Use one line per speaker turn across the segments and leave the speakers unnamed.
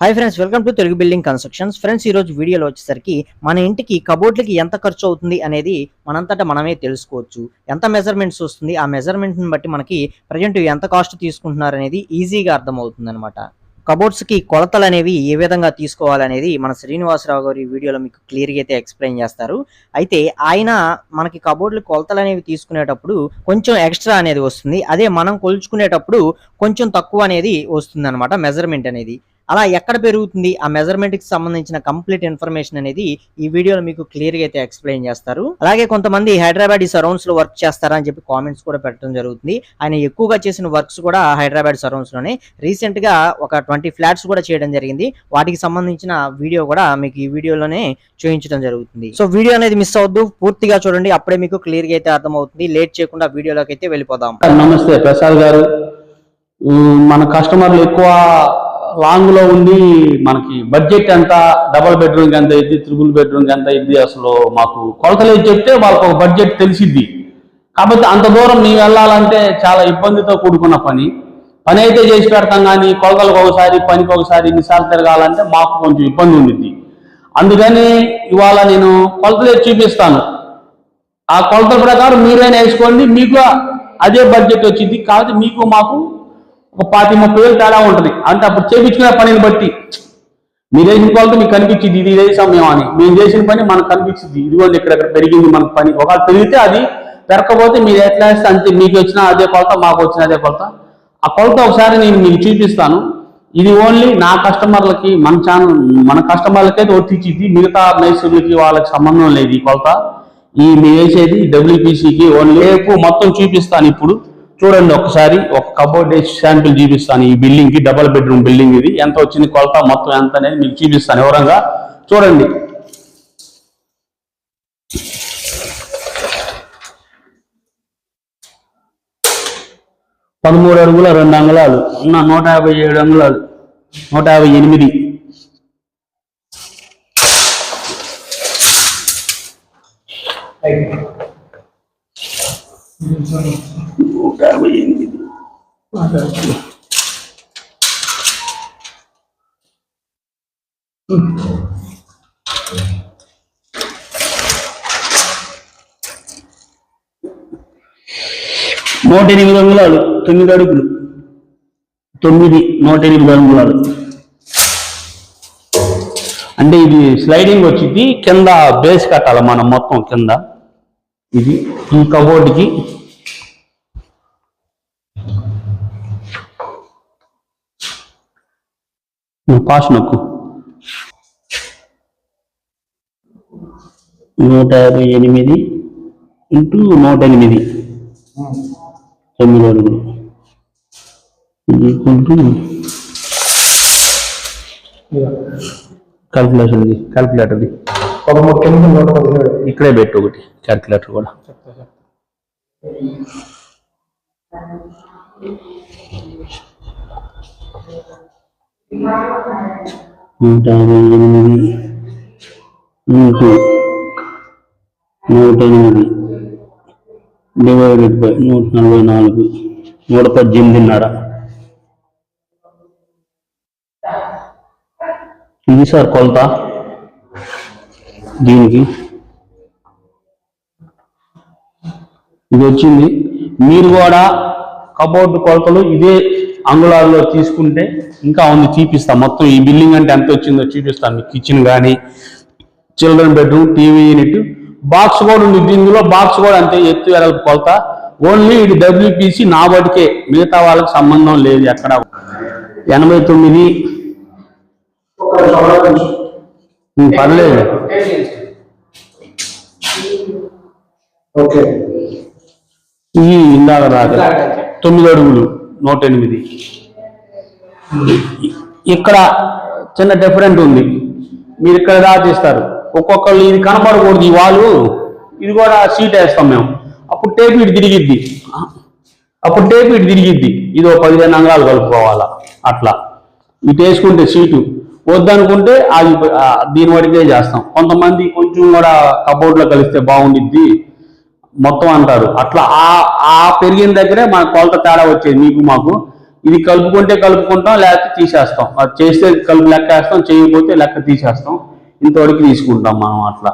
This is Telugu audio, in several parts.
Hi friends welcome to Telugu building constructions friends ఈ రోజు వీడియోలో వచ్చేసరికి మన ఇంటికి కబోర్డ్లకి ఎంత ఖర్చు అవుతుంది అనేది మనంతటా మనమే తెలుసుకోవచ్చు. ఎంత మెజర్మెంట్స్ వస్తుంది ఆ మెజర్మెంట్ని బట్టి మనకి ప్రజెంట్ ఎంత కాస్ట్ తీసుకుంటున్నారు అనేది ఈజీగా అర్థమవుతుంది అనమాట కబోర్డ్స్కి కొలతలు అనేవి ఏ విధంగా తీసుకోవాలనేది మన శ్రీనివాసరావు గారి వీడియోలో మీకు క్లియర్గా అయితే ఎక్స్ప్లెయిన్ చేస్తారు. అయితే ఆయన మనకి కబోర్డ్లు కొలతలు అనేవి తీసుకునేటప్పుడు కొంచెం ఎక్స్ట్రా అనేది వస్తుంది. అదే మనం కొలుచుకునేటప్పుడు కొంచెం తక్కువ అనేది వస్తుంది మెజర్మెంట్ అనేది. అలా ఎక్కడ పెరుగుతుంది? ఆ మెజర్మెంట్కి సంబంధించిన కంప్లీట్ ఇన్ఫర్మేషన్ అనేది ఈ వీడియోలో మీకు క్లియర్గా అయితే ఎక్స్ప్లెయిన్ చేస్తారు. అలాగే కొంతమంది హైదరాబాద్ సరౌండ్స్లో వర్క్ చేస్తారా అని చెప్పి కామెంట్స్ కూడా పెట్టడం జరుగుతుంది. ఆయన ఎక్కువగా చేసిన వర్క్స్ కూడా హైదరాబాద్ సరౌండ్స్లోనే. రీసెంట్గా ఒక ట్వంటీ ఫ్లాట్స్ కూడా చేయడం జరిగింది. వాటికి సంబంధించిన వీడియో కూడా మీకు ఈ వీడియోలోనే చూపించడం జరుగుతుంది. సో వీడియో అనేది మిస్ అవద్దు పూర్తిగా చూడండి. అప్పుడే మీకు క్లియర్గా అయితే అర్థమవుతుంది. లేట్ చేయకుండా వీడియోలోకి అయితే వెళ్ళిపోదాం.
నమస్తే ప్రసాద్ గారు. మన కస్టమర్లు ఎక్కువ లాంగ్లో ఉండి మనకి బడ్జెట్ ఎంత డబల్ బెడ్రూమ్కి ఎంత ఇద్ది త్రిబుల్ బెడ్రూమ్కి ఎంత ఇద్ది అసలు మాకు కొలతలు చెప్తే వాళ్ళకు ఒక బడ్జెట్ తెలిసిద్ది. కాబట్టి అంత దూరం మేము వెళ్ళాలంటే చాలా ఇబ్బందితో కూడుకున్న పని. పని అయితే చేసి పెడతాం కానీ కొలతలకు ఒకసారి పనికి ఒకసారి ఇన్నిసార్లు తిరగాలంటే మాకు కొంచెం ఇబ్బంది ఉండిద్ది. అందుకని ఇవాళ నేను కొలతలు చూపిస్తాను. ఆ కొలతల ప్రకారం మీరైనా వేసుకోండి మీకు అదే బడ్జెట్ వచ్చింది. కాబట్టి మీకు మాకు ఒక పాతి ముప్పై వేలు తేడా ఉంటుంది. అంటే అప్పుడు చేపించుకునే పనిని బట్టి. మీరు వేసిన కొలత మీకు కనిపించింది ఇది ఇదే సమయం అని. మేము చేసిన పని మనకు కనిపించింది. ఇదిగోండి ఇక్కడ పెరిగింది మనకు పని. ఒకవేళ పెరిగితే అది పెరగకపోతే మీరు ఎట్లా వేస్తే అంతే. మీకు వచ్చిన అదే కొలత మాకు వచ్చిన అదే కొలత. ఆ కొలత ఒకసారి నేను మీకు చూపిస్తాను. ఇది ఓన్లీ నా కస్టమర్లకి మన ఛానల్ మన కస్టమర్లకైతే వర్తించింది. మిగతా మైసూర్లకి వాళ్ళకి సంబంధం లేదు ఈ కొలత. ఈ మేము వేసేది డబ్ల్యూపీసీకి ఓన్లీ. రేపు మొత్తం చూపిస్తాను ఇప్పుడు. చూడండి ఒకసారి ఒక కబోర్డ్ శాంపిల్ చూపిస్తాను. ఈ బిల్డింగ్కి డబల్ బెడ్రూమ్ బిల్డింగ్ ఇది. ఎంత వచ్చింది కొలత మొత్తం ఎంత అనేది మీకు చూపిస్తాను వివరంగా. చూడండి. పదమూడు అడుగుల రెండు అంగుళాలు. ఉన్న నూట యాభై ఏడు అంగుళాలు. నూట యాభై ఎనిమిది. నూట యాభై ఎనిమిది నూట ఎనిమిది అంగుళాలు తొమ్మిది అడుగులు. తొమ్మిది నూట ఎనిమిది అంగుళాలు. అంటే ఇది స్లైడింగ్ వచ్చింది కింద బేస్ కట్టాలి మనం మొత్తం కింద. ఇది ఈ కబోర్డ్కి పాస్ నొక్కు. నూట యాభై ఎనిమిది ఇంటూ నూట ఎనిమిది. తొమ్మిది అడుగులు. ఇది ఈక్వల్ టు క్యాల్కులేటర్ది
నూట
ఇక్కడే పెట్టు ఒకటి క్యాల్కులేటర్ కూడా. నూట యాభై ఎనిమిది ఇంటూ నూట. ఎనిమిది డివైడెడ్ బై నూట నలభై నాలుగు నూట పద్దెనిమిదిన్నర ఇది సార్ కొలత దీనికి. ఇది వచ్చింది. మీరు కూడా కబోర్డ్ కొలతలు ఇదే అంగుళాల్లో తీసుకుంటే ఇంకా ఉంది చూపిస్తాం. మొత్తం ఈ బిల్డింగ్ అంటే ఎంత వచ్చిందో చూపిస్తాం కిచెన్ కానీ children bedroom TV unit. Box కూడా ఉంది ఇందులో బాక్స్ కూడా అంతే ఎత్తు వెడల్పు కొలత. ఓన్లీ ఇది డబ్ల్యూపీసీ నా బటికే మిగతా వాళ్ళకి సంబంధం లేదు ఎక్కడ. ఎనభై తొమ్మిది. పర్లేదు.
ఓకే.
ఈ ఇందాక రాక తొమ్మిది అడుగులు. నూట ఎనిమిది ఇక్కడ చిన్న డిఫరెంట్ ఉంది. మీరు ఇక్కడ దాచేస్తారు ఒక్కొక్కళ్ళు ఇది కనపడకూడదు ఈ వాళ్ళు. ఇది కూడా సీట్ వేస్తాం మేము. అప్పుడు టేప్ ఇటు తిరిగిద్ది. అప్పుడు టేప్ ఇటు తిరిగిద్ది. ఇది ఒక పదిహేను అంగాలు కలుపుకోవాలా? అట్లా. ఇటు వేసుకుంటే సీటు వద్దనుకుంటే అది దీని వరకే చేస్తాం. కొంతమంది కొంచెం కూడా కబోర్డ్లో కలిస్తే బాగుండిద్ది. మొత్తం అంటారు. అట్లా ఆ ఆ పెరిగిన దగ్గరే మన కొలత తేడా వచ్చేది మీకు మాకు. ఇది కలుపుకుంటే కలుపుకుంటాం లేకపోతే తీసేస్తాం. అది చేస్తే కలుపు లెక్క వేస్తాం చేయకపోతే లెక్క తీసేస్తాం. ఇంతవరకు తీసుకుంటాం మనం అట్లా.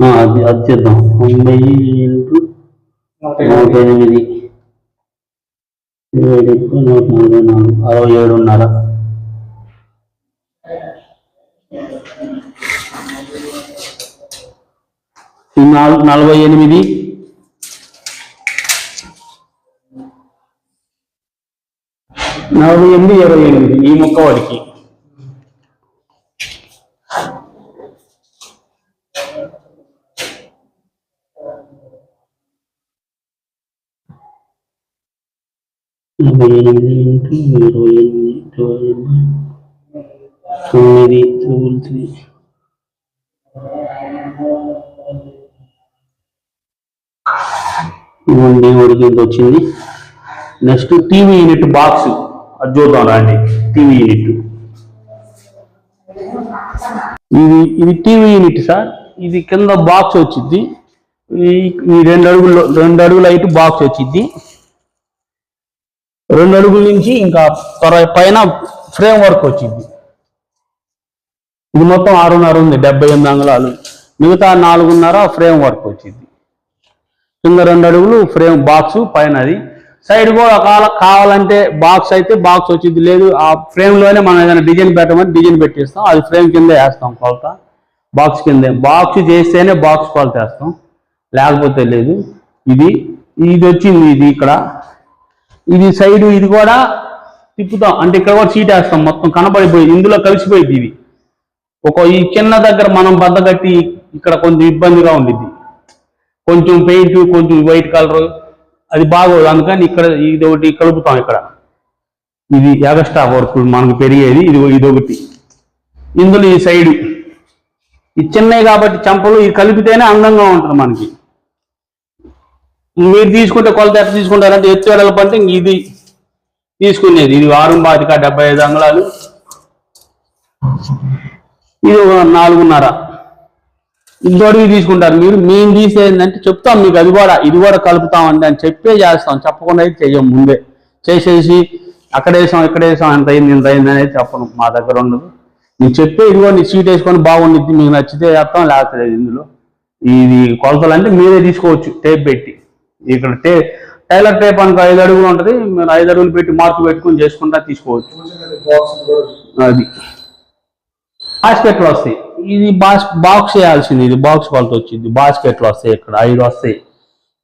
అది అది చేద్దాం. తొంభై ఇంటూ
నూట ఎనిమిది.
ఇంటూ నూట నలభై నాలుగు. అరవై ఏడున్నర. నలభై ఎనిమిది. నలభై ఎనిమిది ఇరవై ఎనిమిది. ఈ ముక్క వాడికి. నలభై ఎనిమిది ఇంటూ ఇరవై ఎనిమిది తొమ్మిది తొమ్మిది. ఇవ్వండి ఒడికి వచ్చింది. నెక్స్ట్ టీవీ యూనిట్ బాక్స్ అది చూద్దాం రాండి. TV unit. ఇది ఇది టీవీ యూనిట్ సార్. ఇది కింద బాక్స్ వచ్చింది. ఈ రెండు అడుగుల్లో రెండు అడుగుల హైట్ బాక్స్ వచ్చింది. రెండు అడుగుల నుంచి ఇంకా త్వర- పైన ఫ్రేమ్ వర్క్ వచ్చింది. ఇది మొత్తం ఆరున్నర ఉంది డెబ్బై ఎనిమిది అంగుళాలు. మిగతా నాలుగున్నర ఫ్రేమ్ వర్క్ వచ్చింది. కింద రెండు అడుగులు ఫ్రేమ్ బాక్స్ పైన అది. సైడ్ కూడా ఒకవేళ కావాలంటే బాక్స్ అయితే బాక్స్ వచ్చింది. లేదు ఆ ఫ్రేమ్లోనే మనం ఏదైనా డిజైన్ పెట్టమని డిజైన్ పెట్టేస్తాం. అది ఫ్రేమ్ కింద వేస్తాం కొలత. బాక్స్ కిందే. బాక్స్ చేస్తేనే బాక్స్ కొలత వేస్తాం. లేకపోతే లేదు. ఇది ఇది వచ్చింది ఇది ఇక్కడ. ఇది సైడ్ ఇది కూడా తిప్పుతాం. అంటే ఇక్కడ కూడా సీట్ వేస్తాం. మొత్తం కనబడిపోయింది. ఇందులో కలిసిపోయింది ఇది. ఒక ఈ చిన్న దగ్గర మనం బద్ద కట్టి ఇక్కడ కొంచెం ఇబ్బందిగా ఉండిద్ది. కొంచెం పెయింట్ కొంచెం వైట్ కలర్ అది బాగోదు. అందుకని ఇక్కడ ఇది ఒకటి కలుపుతాం ఇక్కడ. ఇది ఎగస్ట్రా వర్క్ మనకు పెరిగేది ఇది ఇది ఒకటి. ఇందులో ఈ సైడ్. ఇది చిన్నవి కాబట్టి చెంపలు ఇది కలిపితేనే అందంగా ఉంటుంది మనకి. మీరు తీసుకుంటే కొలత ఎట్లా తీసుకుంటారంటే ఎత్తు వెడల్పు ఇంక ఇది తీసుకునేది. ఇది వారం బాధిక డెబ్బై ఐదు అంగుళాలు. ఇది నాలుగున్నర. ఇంతవరకు తీసుకుంటారు. మీరు మేము తీసేదంటే చెప్తాం మీకు అది కూడా ఇది కూడా కలుపుతామండి అని చెప్పే చేస్తాం. చెప్పకుండా అయితే చెయ్యం ముందే. చేసేసి అక్కడ వేసాం ఇక్కడ వేసాం ఎంత అయింది ఇంత అయింది అనేది చెప్పను. మా దగ్గర ఉండదు. నేను చెప్పే ఇదిగో నీ సీట్ వేసుకొని బాగుండిద్ది మీకు నచ్చితే చేస్తాం లేకపోతే ఇందులో. ఇది కొలతలు అంటే మీరే తీసుకోవచ్చు టేప్ పెట్టి. ఇక్కడ టే టైలర్ టేప్ అనుకో ఐదు అడుగులు ఉంటుంది మీరు ఐదు అడుగులు పెట్టి మార్కు పెట్టుకుని చేసుకుంటా తీసుకోవచ్చు.
కూడా
అది. బాస్కెట్లు వస్తాయి. ఇది బాస్ బాక్స్ వేయాల్సింది ఇది బాక్స్ వాళ్ళతో వచ్చింది. బాస్కెట్లు వస్తాయి ఇక్కడ ఐదు వస్తాయి.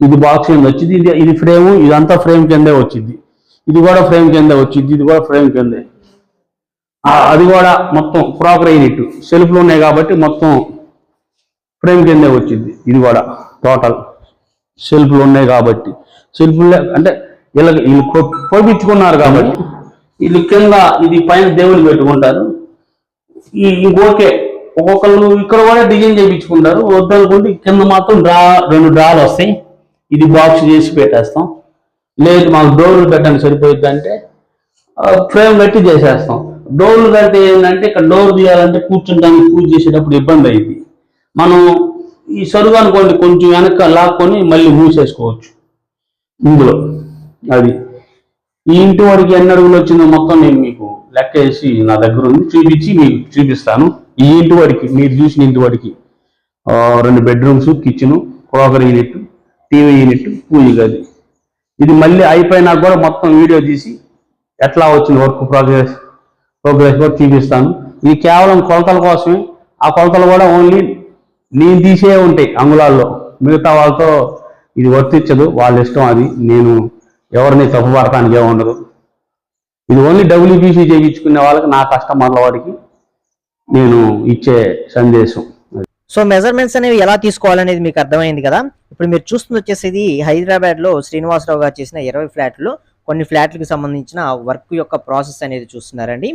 ఇది బాక్స్ కింద వచ్చింది ఇది ఇది ఫ్రేమ్ ఇదంతా ఫ్రేమ్ కిందే వచ్చింది. ఇది కూడా ఫ్రేమ్ కిందే వచ్చింది ఇది కూడా ఫ్రేమ్ కిందే. అది కూడా మొత్తం ప్రాపర్ యూనిట్ సెల్ఫ్లు ఉన్నాయి కాబట్టి మొత్తం ఫ్రేమ్ కిందే వచ్చింది. ఇది కూడా టోటల్ సెల్ఫ్లు ఉన్నాయి కాబట్టి. సెల్ఫ్లు అంటే వీళ్ళకి వీళ్ళు కొ- కాబట్టి వీళ్ళు కింద ఇది పైన దేవుని పెట్టుకుంటారు. ఓకే ఒక్కొక్కళ్ళు ఇక్కడ కూడా డిజైన్ చేయించుకుంటారు. వద్దనుకుంటే కింద మాత్రం డ్రా రెండు డ్రాలు వస్తాయి. ఇది బాక్స్ చేసి పెట్టేస్తాం. లేదు మాకు డోర్లు పెట్టడానికి సరిపోయింది అంటే ఫ్రేమ్ కట్టి చేసేస్తాం. డోర్లు కడితే ఏంటంటే ఇక్కడ డోర్ తీయాలంటే కూర్చుంటానికి పూజ చేసేటప్పుడు ఇబ్బంది అయింది మనం ఈ సరుగు అనుకోండి కొంచెం వెనక లాక్కొని మళ్ళీ మూసేసుకోవచ్చు. ఇందులో అది. ఈ ఇంటి వాడికి ఎన్ని అడుగులు వచ్చిందో మొత్తం నేను మీకు లెక్క వేసి నా దగ్గర ఉంది. చూపించి మీకు చూపిస్తాను. ఈ ఇంటి వాడికి మీరు చూసిన ఇంటి వాడికి. రెండు bedrooms kitchen crockery unit TV unit puja గది. ఇది మళ్ళీ అయిపోయినా కూడా మొత్తం వీడియో తీసి ఎట్లా వచ్చింది వర్క్ ప్రోగ్రెస్ ప్రోగ్రెస్ కూడా చూపిస్తాను. ఇది కేవలం కొలతల కోసమే. ఆ కొలతలు కూడా ఓన్లీ నేను తీసే ఉంటాయి అంగుళాల్లో. మిగతా వాళ్ళతో ఇది వర్తించదు. వాళ్ళ ఇష్టం అది. నేను ఎవరిని తప్పుపడటానికి ఏమి ఉండదు. ఇది ఓన్లీ డబ్ల్యూబీసీ చేయించుకునే వాళ్ళకి నా కస్టమర్ల వాడికి నేను ఇచ్చే సందేశం.
సో మెజర్మెంట్స్ అనేవి ఎలా తీసుకోవాలనేది మీకు అర్థమైంది కదా? ఇప్పుడు మీరు చూస్తుంది వచ్చేసి ఇది హైదరాబాద్లో శ్రీనివాసరావు గారు చేసిన ఇరవై ఫ్లాట్లు కొన్ని ఫ్లాట్లకు సంబంధించిన వర్క్ యొక్క ప్రాసెస్ అనేది చూస్తున్నారండి.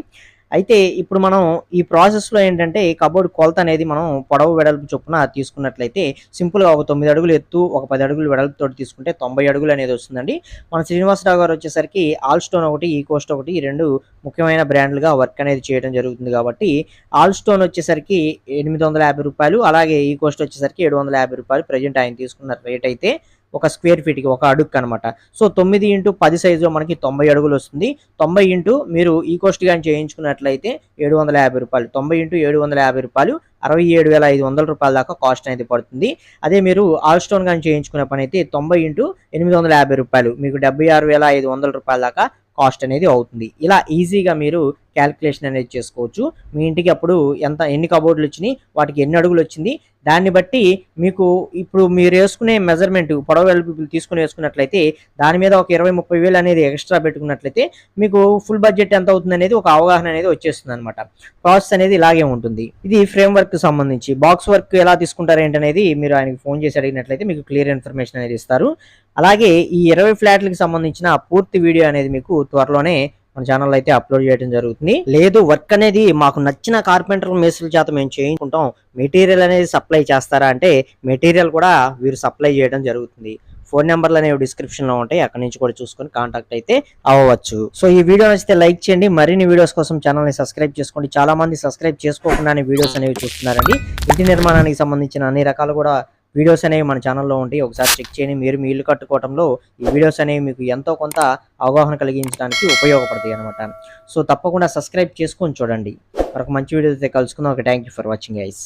అయితే ఇప్పుడు మనం ఈ ప్రాసెస్లో ఏంటంటే కబోర్డ్ కొలత అనేది మనం పొడవు వెడల్పు చొప్పున తీసుకున్నట్లయితే సింపుల్గా ఒక తొమ్మిది అడుగులు ఎత్తు ఒక పది అడుగులు వెడల్పుతో తీసుకుంటే తొంభై అడుగులు అనేది వస్తుందండి. మన శ్రీనివాసరావు గారు వచ్చేసరికి ఆల్ స్టోన్ ఒకటి ఈ కోస్ట్ ఒకటి ఈ రెండు ముఖ్యమైన బ్రాండ్లుగా వర్క్ అనేది చేయడం జరుగుతుంది కాబట్టి ఆల్ స్టోన్ వచ్చేసరికి ఎనిమిది వందల యాభై రూపాయలు అలాగే ఈ కోస్ట్ వచ్చేసరికి ఏడు వందల యాభై రూపాయలు ప్రజెంట్ ఆయన తీసుకున్న రేట్ అయితే ఒక స్క్వేర్ ఫీట్కి ఒక అడుగు అనమాట సో తొమ్మిది ఇంటూ పది సైజులో మనకి తొంభై అడుగులు వస్తుంది. తొంభై ఇంటూ మీరు ఈ కోస్ట్ కానీ చేయించుకున్నట్లయితే ఏడు వందల యాభై రూపాయలు. తొంభై ఇంటూ ఏడు వందల యాభై రూపాయలు అరవై ఏడు వేల ఐదు వందల రూపాయల దాకా కాస్ట్ అనేది పడుతుంది. అదే మీరు ఆల్ స్టోన్ కానీ చేయించుకునే పని అయితే తొంభై ఇంటూ ఎనిమిది వందల యాభై రూపాయలు. మీకు డెబ్బై ఆరు వేల ఐదు వందల రూపాయల దాకా కాస్ట్ అనేది అవుతుంది. ఇలా ఈజీగా మీరు క్యాలిక్యులేషన్ అనేది చేసుకోవచ్చు. మీ ఇంటికి అప్పుడు ఎంత ఎన్ని కబోర్డులు వచ్చినాయి వాటికి ఎన్ని అడుగులు వచ్చింది దాన్ని బట్టి మీకు ఇప్పుడు మీరు వేసుకునే మెజర్మెంట్ పొడవ వెలుపులు తీసుకుని వేసుకున్నట్లయితే దాని మీద ఒక ఇరవై ముప్పై వేలు అనేది ఎక్స్ట్రా పెట్టుకున్నట్లయితే మీకు ఫుల్ బడ్జెట్ ఎంత అవుతుంది అనేది ఒక అవగాహన అనేది వచ్చేస్తుంది అనమాట ప్రాసెస్ అనేది ఇలాగే ఉంటుంది. ఇది ఫ్రేమ్ వర్క్ సంబంధించి. బాక్స్ వర్క్ ఎలా తీసుకుంటారు ఏంటనేది మీరు ఆయనకి ఫోన్ చేసి అడిగినట్లయితే మీకు క్లియర్ ఇన్ఫర్మేషన్ అనేది ఇస్తారు. అలాగే ఈ ఇరవై ఫ్లాట్లకు సంబంధించిన పూర్తి వీడియో అనేది మీకు త్వరలోనే మన ఛానల్ అయితే అప్లోడ్ చేయడం జరుగుతుంది. లేదు వర్క్ అనేది మాకు నచ్చిన కార్పెంటర్ మేస్త్రుల చేత మేము చేయించుకుంటాం. మెటీరియల్ అనేది సప్లై చేస్తారా అంటే మెటీరియల్ కూడా వీరు సప్లై చేయడం జరుగుతుంది. ఫోన్ నెంబర్లు అనేవి డిస్క్రిప్షన్లో ఉంటాయి. అక్కడ నుంచి కూడా చూసుకొని కాంటాక్ట్ అయితే అవ్వచ్చు. సో ఈ వీడియో నచ్చితే లైక్ చేయండి. మరిన్ని వీడియోస్ కోసం ఛానల్ని సబ్స్క్రైబ్ చేసుకోండి. చాలా మంది సబ్స్క్రైబ్ చేసుకోకుండానే వీడియోస్ అనేవి చూస్తున్నారండి. ఇంటి నిర్మాణానికి సంబంధించిన అన్ని రకాలు కూడా వీడియోస్ అనేవి మన ఛానల్లో ఉంటాయి. ఒకసారి చెక్ చేయండి. మీరు మీ ఇల్లు కట్టుకోవడంలో ఈ వీడియోస్ అనేవి మీకు ఎంతో కొంత అవగాహన కలిగించడానికి ఉపయోగపడతాయి అనమాట సో తప్పకుండా సబ్స్క్రైబ్ చేసుకొని చూడండి. మరొక మంచి వీడియో అయితే కలుసుకుందాం. ఒక thank you for watching ice